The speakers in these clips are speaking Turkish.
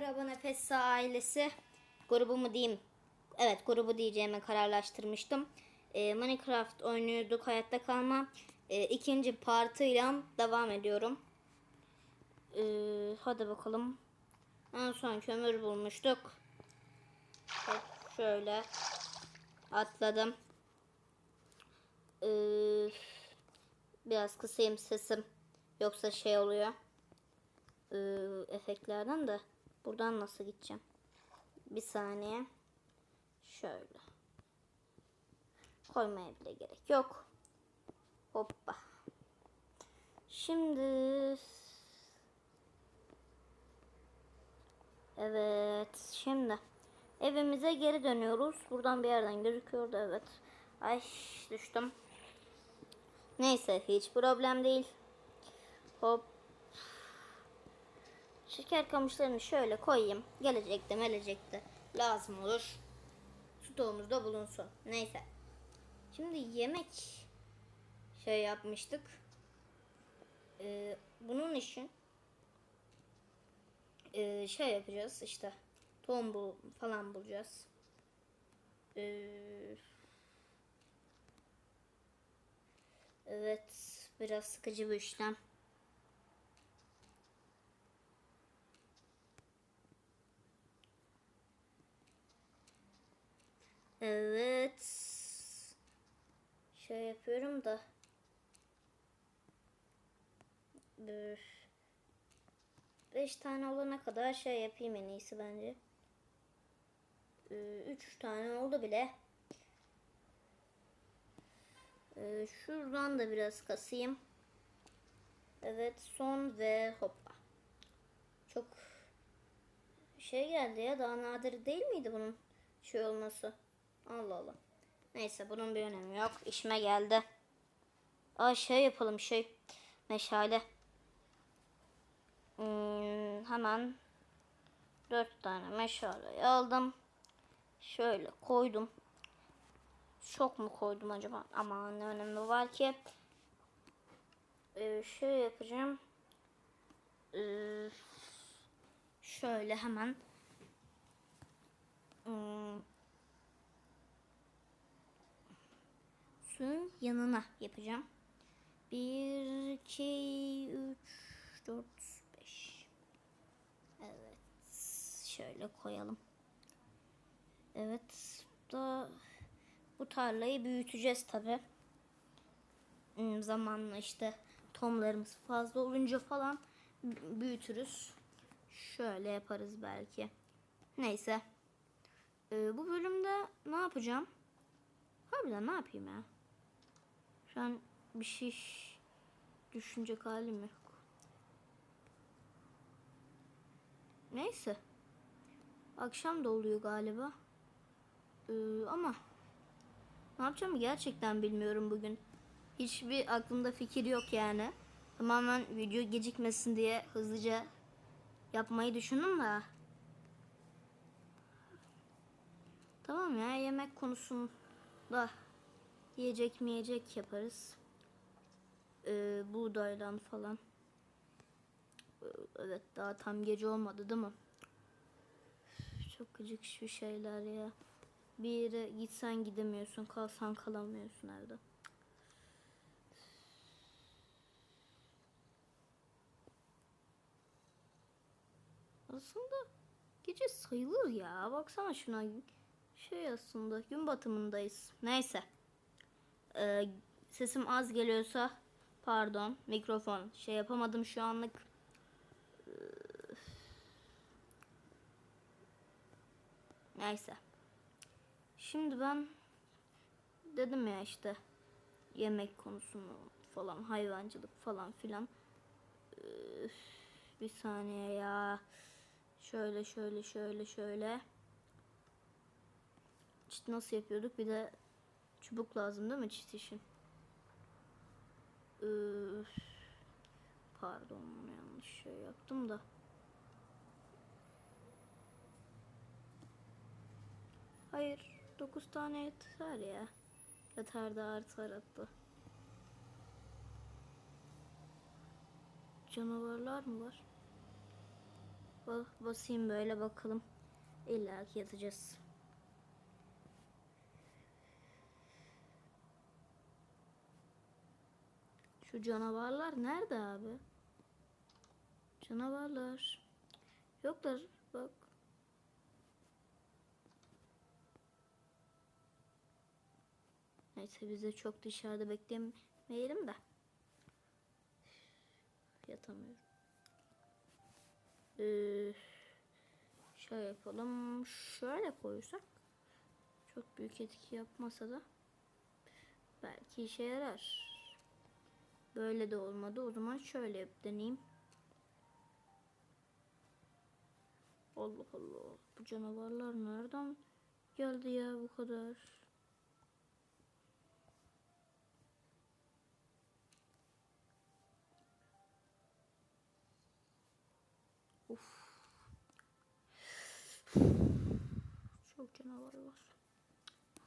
Merhaba Nefes ailesi. Grubumu diyeyim. Evet grubu diyeceğime kararlaştırmıştım. Ee, Minecraft oynuyorduk hayatta kalma. Ee, ikinci partıyla devam ediyorum. Ee, hadi bakalım. En son kömür bulmuştuk. Hop, şöyle atladım. Ee, biraz kısayım sesim. Yoksa şey oluyor. Ee, efektlerden de buradan nasıl gideceğim? Bir saniye. Şöyle. Koymaya bile gerek yok. Hoppa. Şimdi Evet, şimdi evimize geri dönüyoruz. Buradan bir yerden gözüküyordu evet. Ay düştüm. Neyse hiç problem değil. Hop. Şeker kamışlarını şöyle koyayım. Gelecekte melecekte lazım olur. Stoğumuzda bulunsun. Neyse. Şimdi yemek şey yapmıştık. Ee, bunun için ee, şey yapacağız işte. Tohum bul falan bulacağız. Ee, evet. Biraz sıkıcı bir işlem. Evet. Şey yapıyorum da. Dur. Beş tane olana kadar şey yapayım en iyisi bence. Ee, üç tane oldu bile. Ee, şuradan da biraz kasayım. Evet son ve hoppa. Çok şey geldi ya daha nadir değil miydi bunun şey olması? Allah Allah. Neyse bunun bir önemi yok. İşime geldi. Aa şey yapalım şey. Meşale. Hmm, hemen dört tane meşale aldım. Şöyle koydum. Çok mu koydum acaba? Ama ne önemi var ki? Ee, şey yapacağım. Ee, şöyle hemen. Hmm, yanına yapacağım. 1, 2, 3, 4, 5. Evet. Şöyle koyalım. Evet. Da bu tarlayı büyüteceğiz tabi. Zamanla işte tomlarımız fazla olunca falan büyütürüz. Şöyle yaparız belki. Neyse. Ee, bu bölümde ne yapacağım? Harbiden ne yapayım ya? Şu an bir şey düşünecek halim yok. Neyse. Akşam da oluyor galiba. Ee, ama ne yapacağımı gerçekten bilmiyorum bugün. Hiçbir aklımda fikir yok yani. Tamamen video gecikmesin diye hızlıca yapmayı düşündüm de. Tamam ya yemek konusunda yiyecek mi yiyecek yaparız. Ee, buğdaydan falan. Ee, Evet daha tam gece olmadı değil mi? Çok gıcık şu şeyler ya. Bir yere gitsen gidemiyorsun, kalsan kalamıyorsun evde. Aslında gece sayılır ya. Baksana şuna. Şey aslında gün batımındayız. Neyse. Ee, sesim az geliyorsa pardon mikrofon şey yapamadım şu anlık. Neyse. Şimdi ben dedim ya işte yemek konusunu falan hayvancılık falan filan. Üf, bir saniye ya. Şöyle şöyle şöyle şöyle. Çit nasıl yapıyorduk? Bir de çubuk lazım değil mi çit için? Üf. Pardon yanlış şey yaptım da. Hayır 9 tane yeter ya. Yeter de artar hatta. Canavarlar mı var? Ba- basayım böyle bakalım. İlla ki yatacağız. Şu canavarlar nerede abi? Canavarlar. Yoklar bak. Neyse biz de çok dışarıda beklemeyelim de. Yatamıyorum. Ee, şöyle yapalım. Şöyle koysak. Çok büyük etki yapmasa da belki işe yarar. Böyle de olmadı. O zaman şöyle deneyeyim. Allah Allah. Bu canavarlar nereden geldi ya bu kadar? Uf. Çok canavar var.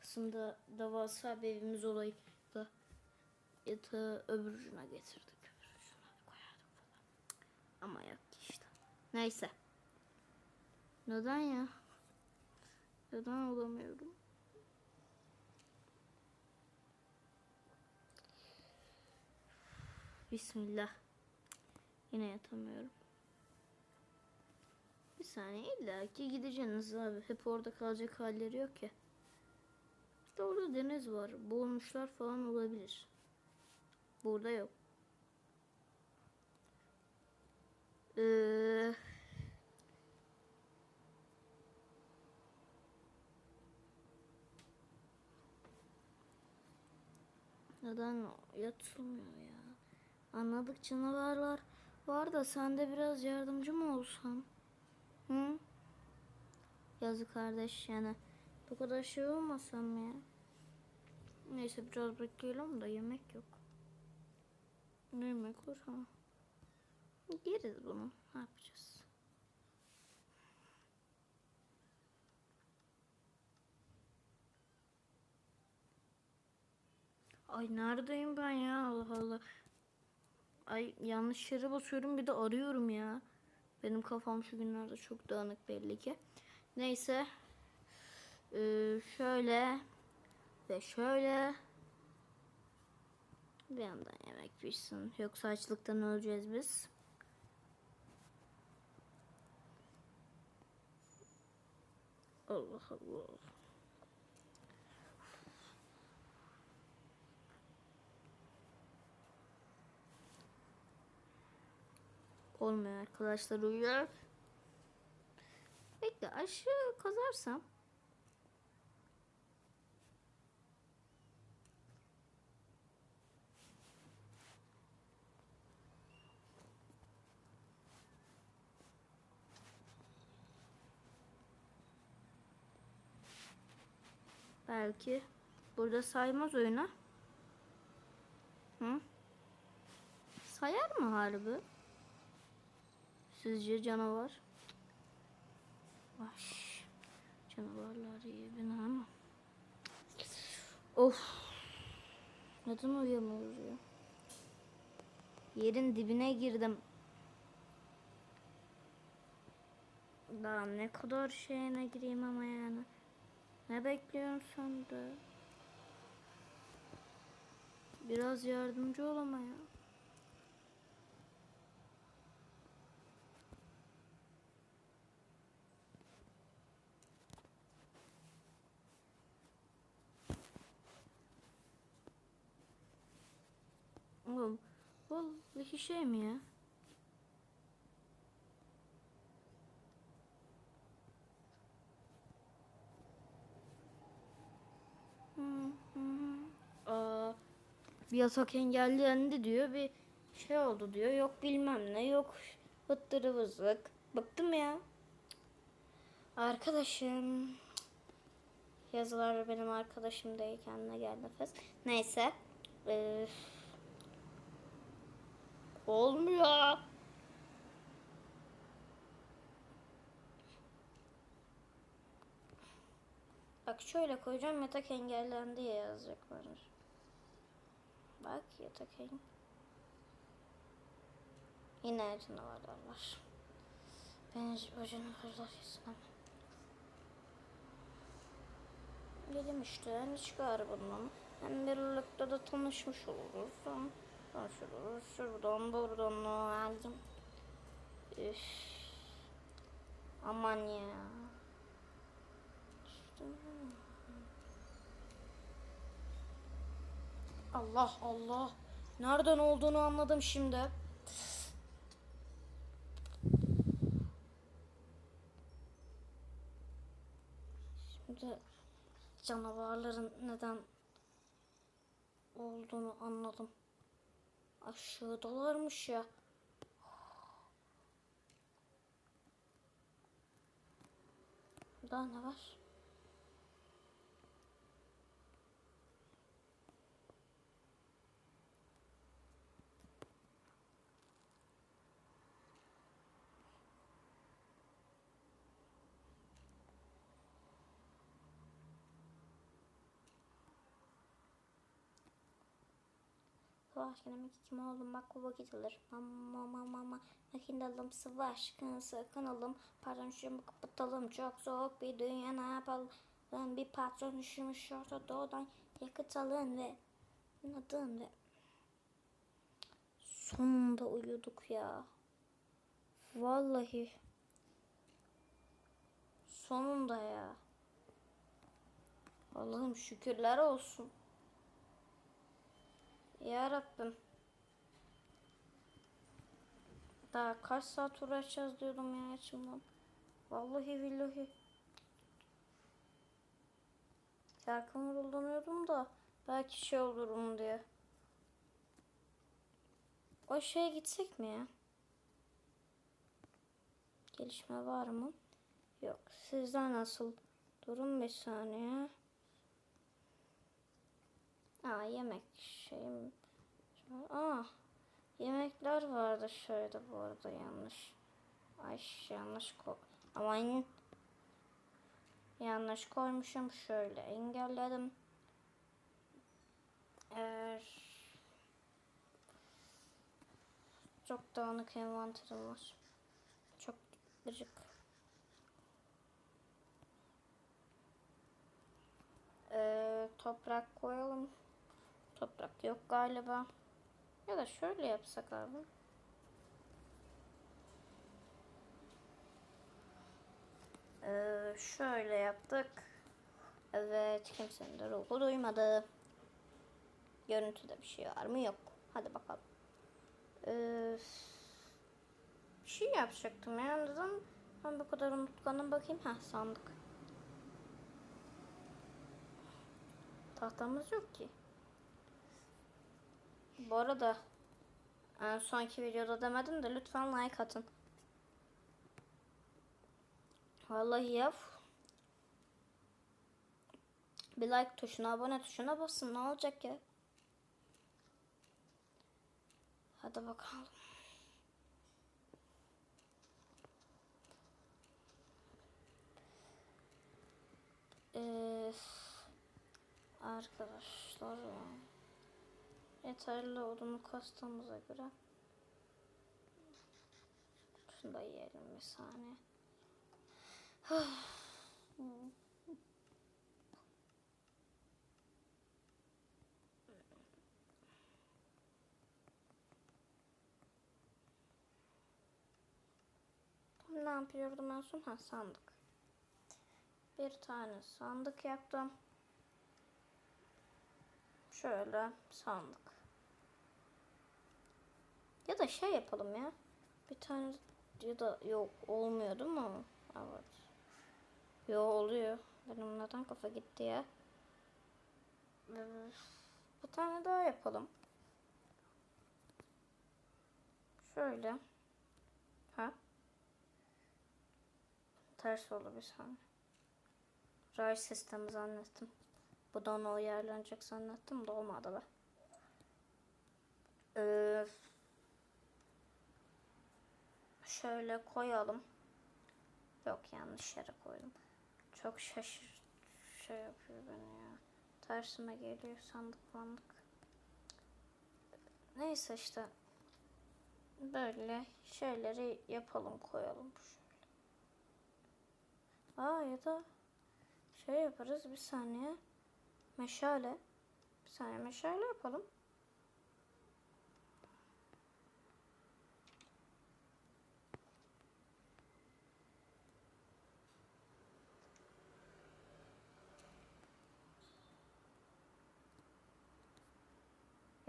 Aslında devasa bir evimiz olayıp da yatağı öbür ucuna getirdik. Öbür ucuna koyardık falan. Ama yok işte. Neyse. Neden ya? Neden olamıyorum? Bismillah. Yine yatamıyorum. Bir saniye illa ki gideceksiniz abi. Hep orada kalacak halleri yok ya. İşte orada deniz var. Boğulmuşlar falan olabilir. Burada yok. Ee, neden yatılmıyor ya? Anladık canavarlar var da sen de biraz yardımcı mı olsan? Hı? Yazık kardeş yani. Bu kadar şey olmasam ya. Neyse biraz bekleyelim da yemek yok. Yemek var ha? Yeriz bunu. Ne yapacağız? Ay neredeyim ben ya Allah Allah. Ay yanlış yere basıyorum bir de arıyorum ya. Benim kafam şu günlerde çok dağınık belli ki. Neyse. Ee, şöyle ve şöyle bir yandan yemek pişsin. Yoksa açlıktan öleceğiz biz. Allah Allah. Olmuyor arkadaşlar uyuyor. Bekle aşağı kazarsam. Belki burada saymaz oyuna. Hı? Sayar mı harbi? Sizce canavar? Baş. Canavarlar iyi beni ama. Of. Neden uyuyamıyoruz ya? Yerin dibine girdim. Daha ne kadar şeyine gireyim ama yani. Ne bekliyorsun sen de? Biraz yardımcı ol ama ya. Oğlum vallahi şey mi ya? Hı hı. Aa, bir yasak engellendi diyor. Bir şey oldu diyor. Yok bilmem ne yok hıttırı vızlık bıktım ya. Arkadaşım. Yazılar benim arkadaşım değil kendine gel nefes. Neyse. Ee, olmuyor. Bak şöyle koyacağım. Yatak engellendi diye yazacak bana. Bak yatak engel. Yine canavarlar var. Ben boşuna fazla istemem. Dedim işte çıkar bundan. Hem birlikte de tanışmış oluruz. Hem Tanışırız. Şuradan buradan aldım. Üf. Aman ya. İşte. Allah Allah. Nereden olduğunu anladım şimdi. Şimdi canavarların neden olduğunu anladım. Aşağıdalarmış ya. Daha ne var? Savaş demek kim oldum bak bu vakit alır. Mama mama mama makindalım savaş kınası kanalım. Pardon şunu kapatalım çok soğuk bir dünya ne yapalım. Ben bir patron üşümüş orta doğudan yakıt alın ve nadın ve sonunda uyuduk ya. Vallahi sonunda ya. Allah'ım şükürler olsun. Ya Rabbim. Daha kaç saat uğraşacağız diyordum ya içimden. Vallahi billahi. Şarkımı kullanıyordum da belki şey olurum diye. O şeye gitsek mi ya? Gelişme var mı? Yok. Sizden nasıl? Durun bir saniye. Aa yemek şeyim. Aa yemekler vardı şöyle bu arada yanlış. Ay yanlış koy. Aman yanlış koymuşum şöyle engelledim. Eğer çok dağınık envanterim var. Çok gıcık. Ee, toprak koyalım. Toprak yok galiba. Ya da şöyle yapsak abi. Ee, şöyle yaptık. Evet kimsenin de ruhu duymadı. Görüntüde bir şey var mı? Yok. Hadi bakalım. Ee, bir şey yapacaktım ya. Neden ben bu kadar unutkanım bakayım. Ha sandık. Tahtamız yok ki. Bu arada en sonki videoda demedim de lütfen like atın. Vallahi ya. Bir like tuşuna, abone tuşuna basın. Ne olacak ya? Hadi bakalım. Ee, arkadaşlar yeterli odunu kastığımıza göre şunu da yiyelim bir saniye. Ne yapıyordum en son? Ha sandık. Bir tane sandık yaptım. Şöyle sandık. Ya da şey yapalım ya. Bir tane ya da yok olmuyor değil mi? Evet. Yo oluyor. Benim neden kafa gitti ya? Bir tane daha yapalım. Şöyle. Ha? Ters oldu bir saniye. Ray sistemi zannettim. Bu da ona uyarlanacak zannettim de olmadı be. Ee, şöyle koyalım. Yok yanlış yere koydum. Çok şaşır şey yapıyor beni ya. Tersime geliyor sandık mandık. Neyse işte böyle şeyleri yapalım koyalım şöyle. Aa ya da şey yaparız bir saniye. Meşale. Bir saniye meşale yapalım.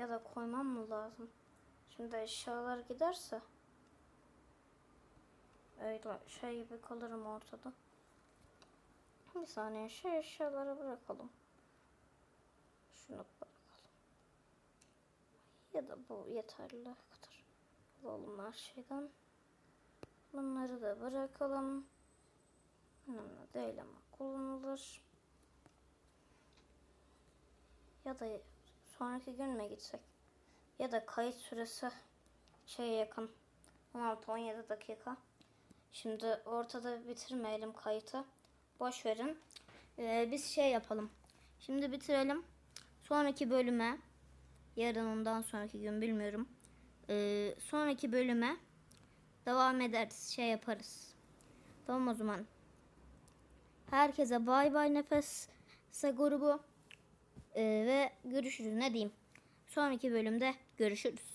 Ya da koymam mı lazım? Şimdi eşyalar giderse öyle şey gibi kalırım ortada. Bir saniye şu eşyaları bırakalım. Şunu bırakalım. Ya da bu yeterli kadar. Alalım her şeyden. Bunları da bırakalım. Önemli değil ama kullanılır. Ya da sonraki gün mü gitsek? Ya da kayıt süresi şeye yakın. 16-17 dakika. Şimdi ortada bitirmeyelim kayıtı. Boş verin. Ee, biz şey yapalım. Şimdi bitirelim. Sonraki bölüme yarın ondan sonraki gün bilmiyorum. Ee, sonraki bölüme devam ederiz. Şey yaparız. Tamam o zaman. Herkese bay bay nefes grubu. Ee, ve görüşürüz ne diyeyim. Sonraki bölümde görüşürüz.